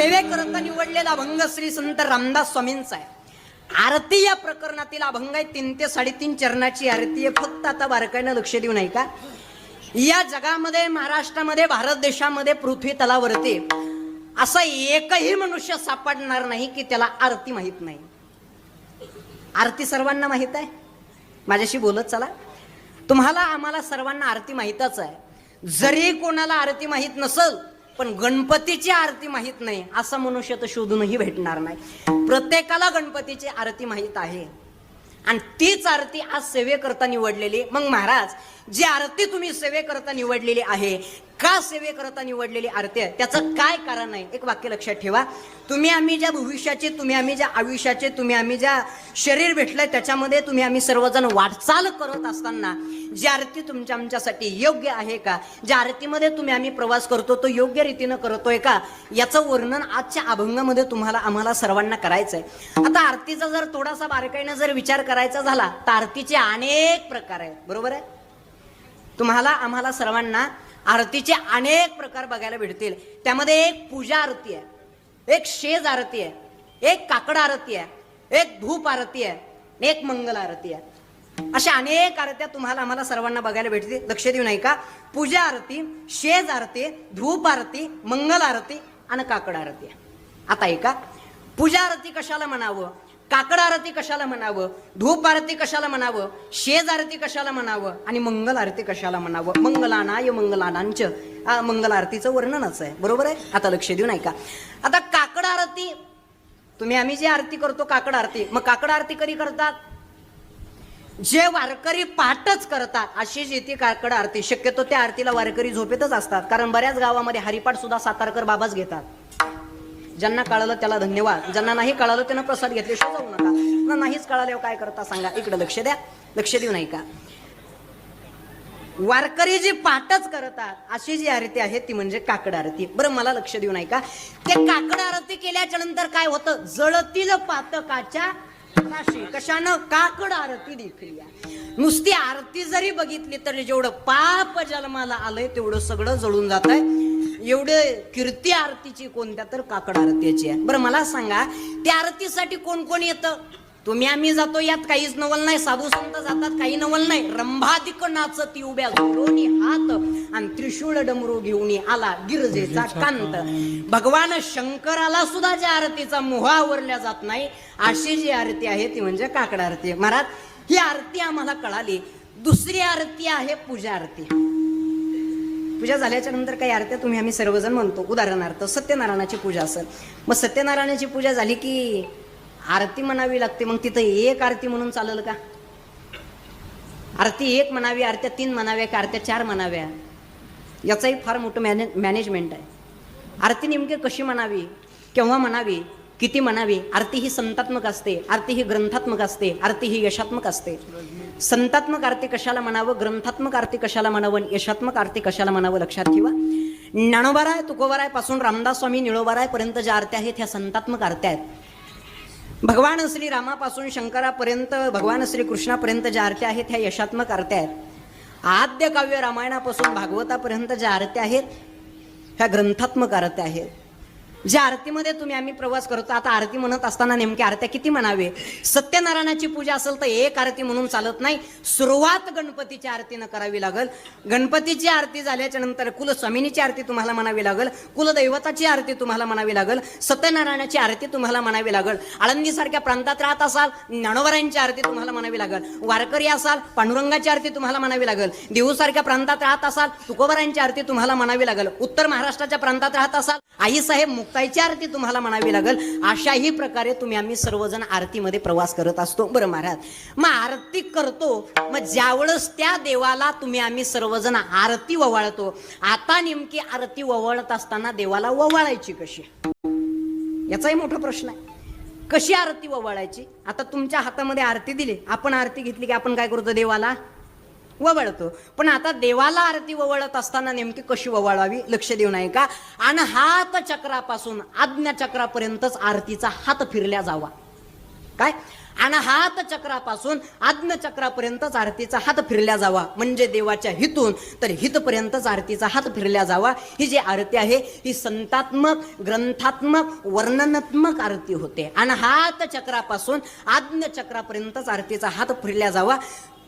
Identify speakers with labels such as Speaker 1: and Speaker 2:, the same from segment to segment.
Speaker 1: सेवेकरता निवडलेला अभंग श्री संत रामदास स्वामींचा आहे. आरती या प्रकरणातील अभंग आहे तीन ते साडेतीन चरणाची आरती आहे. फक्त आता बारकाईनं लक्ष देऊ नाही का? या जगामध्ये महाराष्ट्रामध्ये भारत देशामध्ये पृथ्वी तलावरती असा एकही मनुष्य सापडणार नाही की त्याला आरती माहीत नाही. आरती सर्वांना माहीत आहे? माझ्याशी बोलत चला. तुम्हाला आम्हाला सर्वांना आरती माहीतच आहे. जरी कोणाला आरती माहीत नसल पण गणपतीची आरती माहीत नाही. असा मनुष्य तर शोधूनही भेटणार नाही. प्रत्येकाला गणपतीची आरती माहीत आहे. आणि तीच आरती आज सेवेकरता निवडलेली. मग महाराज जी आरती तुम्ही सेवेकरता निवडलेली आहे का सेवेकरता निवडलेली आरती आहे? त्याचं काय कारण आहे? एक वाक्य लक्षात ठेवा. तुम्ही आम्ही ज्या भविष्याचे तुम्ही आम्ही ज्या आयुष्याचे तुम्ही आम्ही ज्या शरीर भेटलंय त्याच्यामध्ये तुम्ही आम्ही सर्वजण वाटचाल करत असताना जी आरती तुमच्या आमच्यासाठी योग्य आहे का? ज्या आरतीमध्ये तुम्ही आम्ही प्रवास करतो तो योग्य रीतीनं करतोय का? याचं वर्णन आजच्या अभंगामध्ये तुम्हाला आम्हाला सर्वांना करायचं आहे आता आरतीचा जर थोडासा बारकाईनं जर विचार करायचा झाला तर आरतीचे अनेक प्रकार आहेत. बरोबर आहे? तुम्हाला आम्हाला सर्वांना आरतीचे अनेक प्रकार बघायला भेटतील. त्यामध्ये एक पूजा आरती आहे एक शेज आरती आहे एक काकड आरती आहे एक धूप आरती आहे एक मंगल आरती आहे. अशा अनेक आरत्या तुम्हाला आम्हाला सर्वांना बघायला भेटतील. लक्ष देऊ नाही का? पूजा आरती शेज आरती धूप आरती मंगल आरती आणि काकड आरती आहे. आता ऐका पूजा आरती कशाला म्हणावं? काकड आरती कशाला म्हणावं? धूप आरती कशाला म्हणावं? शेज आरती कशाला म्हणावं? आणि मंगल आरती कशाला म्हणावं? मंगलानाय मंगलानांच. मंगल आरतीचं वर्णनच आहे. बरोबर आहे? आता लक्ष देऊ नाही का आता काकड आरती तुम्ही आम्ही जी आरती करतो काकड आरती मग काकड आरती कधी करतात? जे वारकरी पाठच करतात अशी जी ती काकड आरती शक्यतो त्या आरतीला वारकरी झोपेतच असतात कारण बऱ्याच गावामध्ये हरिपाठ सुद्धा सातारकर बाबाच घेतात. ज्यांना कळालं त्याला धन्यवाद. ज्यांना नाही कळालं त्यांना प्रसाद घेतल्याशिवाय जाऊ नका. ना नाहीच कळाल्यावर काय करता सांगा. इकडे लक्ष द्या. लक्ष देऊ नाही का वारकरी जी पाठच करतात अशी जी आरती आहे ती म्हणजे काकड आरती. बरं मला लक्ष देऊ नाही का ते काकड आरती केल्याच्यानंतर काय होतं? जळतील पातकाच्या कशानं? काकड आरती देखील नुसती आरती जरी बघितली तरी जेवढं पाप जन्माला आलंय तेवढं सगळं जळून जात आहे एवढे कीर्ती आरतीची कोणत्या तर काकड आरतीची आहे. बरं मला सांगा त्या आरतीसाठी कोण कोण येतं? तुम्ही आम्ही जातो यात काहीच नवल नाही. साधू संत जातात काही नवल नाही. रंभादिक नाचती उभ्या जोडोनी हात आणि त्रिशूळ डमरू घेऊन आला गिरजेचा कांत. भगवान शंकराला सुद्धा ज्या आरतीचा मोह आवरल्या जात नाही अशी जी आरती आहे ती म्हणजे काकड आरती. महाराज ही आरती आम्हाला कळाली. दुसरी आरती आहे पूजा आरती. पूजा झाल्याच्यानंतर काही आरत्या तुम्ही आम्ही सर्वजण म्हणतो. उदाहरणार्थ सत्यनारायणाची पूजा असेल. मग सत्यनारायणाची पूजा झाली की आरती म्हणावी लागते. मग तिथं एक आरती म्हणून चालेल का? आरती एक म्हणावी आरत्या तीन म्हणाव्या की? आरत्या चार म्हणाव्या? याचंही फार मोठं मॅने मॅनेजमेंट आहे. आरती नेमकी कशी म्हणावी? केव्हा म्हणावी? किती म्हणावी? आरती ही संतात्मक असते आरती ही ग्रंथात्मक असते आरती ही यशात्मक असते. संतात्मक आरती कशाला म्हणावं? ग्रंथात्मक आरती कशाला म्हणावं? यशात्मक आरती कशाला म्हणावं? लक्षात ठेवा. ज्ञानोबाराय तुकोबारायपासून रामदास स्वामी निळोबाराय पर्यंत ज्या आरत्या आहेत ह्या संतात्मक आरत्या आहेत. भगवान श्री रामापासून शंकरापर्यंत भगवान श्री कृष्णापर्यंत ज्या आरत्या आहेत ह्या यशात्मक आरत्या आहेत. आद्य काव्य रामायणापासून भागवतापर्यंत ज्या आरत्या आहेत ह्या ग्रंथात्मक आरत्या आहेत. ज्या आरतीमध्ये तुम्ही आम्ही प्रवास करतो आता आरती म्हणत असताना नेमकी आरत्या किती म्हणावे? सत्यनारायणाची पूजा असेल तर एक आरती म्हणून चालत नाही सुरुवात गणपतीच्या आरतीनं करावी लागल. गणपतीची आरती झाल्याच्यानंतर कुलस्वामिनीची आरती तुम्हाला म्हणावी लागल कुलदैवताची आरती तुम्हाला म्हणावी लागल सत्यनारायणाची आरती तुम्हाला म्हणावी लागल आळंदीसारख्या प्रांतात राहत असाल ज्ञानोबरांची आरती तुम्हाला म्हणावी लागल वारकरी असाल पांडुरंगाची आरती तुम्हाला म्हणावी लागल देऊसारख्या प्रांतात राहत असाल तुकोबरांची आरती तुम्हाला म्हणावी लागल उत्तर महाराष्ट्राच्या प्रांतात राहत असाल आईसाहेब मुक्ताईची आरती तुम्हाला म्हणावी लागेल. अशाही प्रकारे तुम्ही आम्ही सर्वजण आरतीमध्ये प्रवास करत असतो. बरं महाराज मग आरती करतो. मग ज्यावेळेस त्या देवाला तुम्ही आम्ही सर्वजण आरती ववाळतो आता नेमकी आरती ववाळत असताना देवाला ववाळायची कशी? याचाही मोठा प्रश्न आहे. कशी आरती ववाळायची? आता तुमच्या हातामध्ये आरती दिली. आपण आरती घेतली की आपण काय करतो देवाला? ववळतो. पण आता देवाला आरती ववळत असताना नेमकी कशी ववाळावी लक्ष देऊ नये का? आणि हात चक्रापासून आज्ञा चक्रापर्यंतच आरतीचा हात फिरल्या जावा. काय? आणि हात चक्रापासून आज्ञ चक्रापर्यंतच आरतीचा हात फिरल्या जावा. म्हणजे देवाच्या हितून तर हितपर्यंतच आरतीचा हात फिरल्या जावा. ही जी आरती आहे ही संतात्मक ग्रंथात्मक वर्णनात्मक आरती होते. आणि हात चक्रापासून आज्ञ चक्रापर्यंतच आरतीचा हात फिरल्या जावा.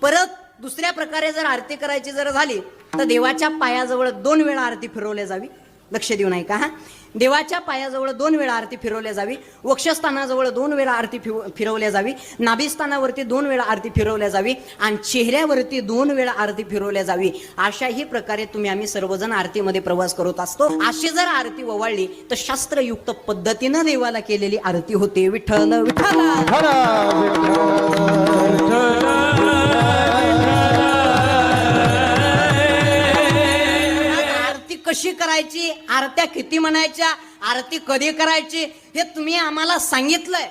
Speaker 1: परत दुसऱ्या प्रकारे जर आरती करायची जर झाली तर देवाच्या पायाजवळ दोन वेळा आरती फिरवल्या जावी. लक्ष देऊ नये का हा. देवाच्या पायाजवळ दोन वेळा आरती फिरवल्या जावी. वक्षस्थानाजवळ दोन वेळा आरती फिव- फिरवल्या जावी. नाभिस्थानावरती दोन वेळा आरती फिरवल्या जावी आणि चेहऱ्यावरती दोन वेळा आरती फिरवल्या जावी. अशाही प्रकारे तुम्ही आम्ही सर्वजण आरतीमध्ये प्रवास करत असतो. अशी जर आरती ओवाळली तर शास्त्रयुक्त पद्धतीनं देवाला केलेली आरती होते. विठ्ठल विठ्ठल. कशी करायची आरत्या किती म्हणायच्या आरती कधी करायची हे तुम्ही आम्हाला सांगितलंय.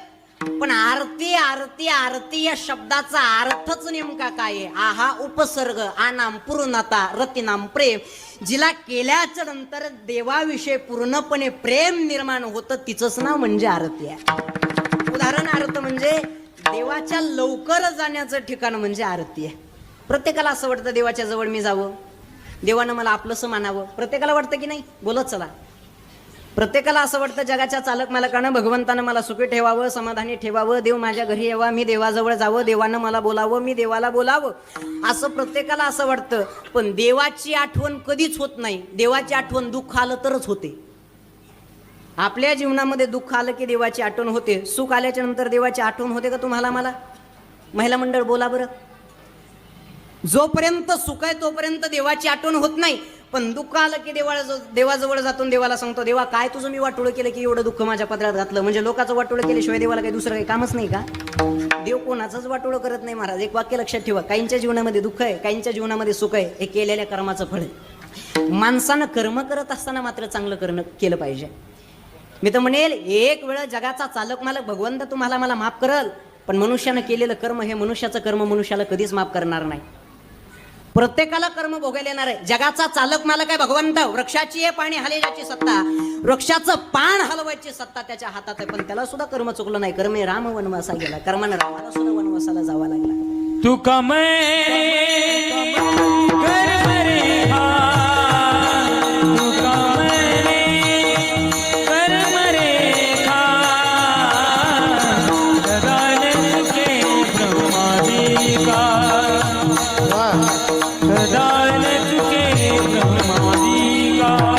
Speaker 1: पण आरती आरती आरती या शब्दाचा अर्थच नेमका काय आहे? हा उपसर्ग आनाम पूर्णता रतिनाम प्रेम जिला केल्याच्यानंतर देवाविषयी पूर्णपणे प्रेम निर्माण होतं तिचंच नाव म्हणजे आरती आहे. उदाहरणार्थ म्हणजे देवाच्या लवकर जाण्याचं ठिकाण म्हणजे आरती आहे. प्रत्येकाला असं वाटतं देवाच्या जवळ मी जावं. देवानं मला आपलंसं मानावं. प्रत्येकाला वाटतं की नाही? बोलत चला. प्रत्येकाला असं वाटतं जगाच्या चालक मालकानं भगवंतानं मला सुखी ठेवावं समाधानी ठेवावं देव माझ्या घरी यावा मी देवाजवळ जावं देवानं मला बोलावं मी देवाला बोलावं. असं प्रत्येकाला असं वाटतं पण देवाची आठवण कधीच होत नाही. देवाची आठवण दुःख आलं तरच होते. आपल्या जीवनामध्ये दुःख आलं की देवाची आठवण होते. सुख आल्याच्यानंतर देवाची आठवण होते का तुम्हाला मला? महिला मंडळ बोला बरं. जोपर्यंत सुख आहे तोपर्यंत देवाची आठवण होत नाही. पण दुःख आलं की देवाला देवाजवळ जातो देवाला सांगतो देवा काय तुझं मी वाटोळं केलं की एवढं दुःख माझ्या पत्रात घातलं? म्हणजे लोकांचं वाटोळं केल्याशिवाय देवाला काही दुसरं काही कामच नाही का? देव कोणाचंच वाटोळं करत नाही महाराज. एक वाक्य लक्षात ठेवा. काहींच्या जीवनामध्ये दुःख आहे काहींच्या जीवनामध्ये सुख आहे हे केलेल्या कर्माचं फळ आहे. माणसानं कर्म करत असताना मात्र चांगलं करणं केलं पाहिजे. मी तर म्हणेल एक वेळ जगाचा चालक मालक भगवंत तुम्हाला मला माफ करल पण मनुष्यानं केलेलं कर्म हे मनुष्याचं कर्म मनुष्याला कधीच माफ करणार नाही. प्रत्येकाला कर्म भोगायला येणार आहे. जगाचा चालक मालक आहे भगवंत. वृक्षाची आहे पाणी हलेजाची सत्ता. वृक्षाचं पान हलवायची सत्ता त्याच्या हातात आहे. पण त्याला सुद्धा कर्म चुकलं नाही. कर्मे राम वनवासा गेला. कर्मानं रामाला सुद्धा वनवासाला जावा लागला.
Speaker 2: तू कमय.
Speaker 1: Oh.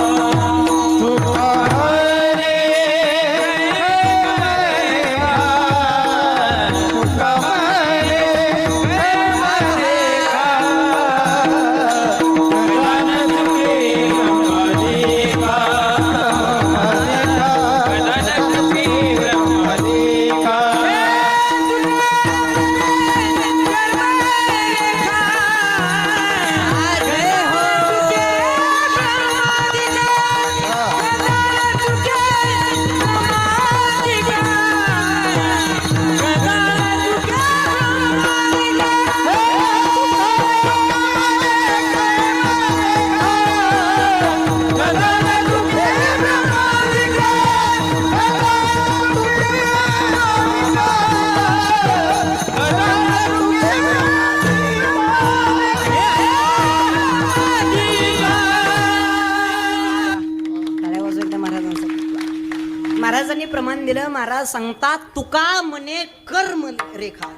Speaker 1: महाराज सांगतात तुका म्हणे कर्म रेखा.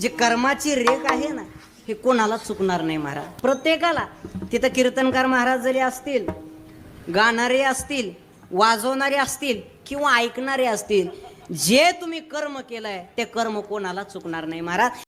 Speaker 1: जे कर्माची रेख आहे ना हे कोणाला चुकणार नाही महाराज. प्रत्येकाला. तिथं कीर्तनकार महाराज जरी असतील गाणारे असतील वाजवणारे असतील किंवा ऐकणारे असतील जे तुम्ही कर्म केलंय ते कर्म कोणाला चुकणार नाही महाराज.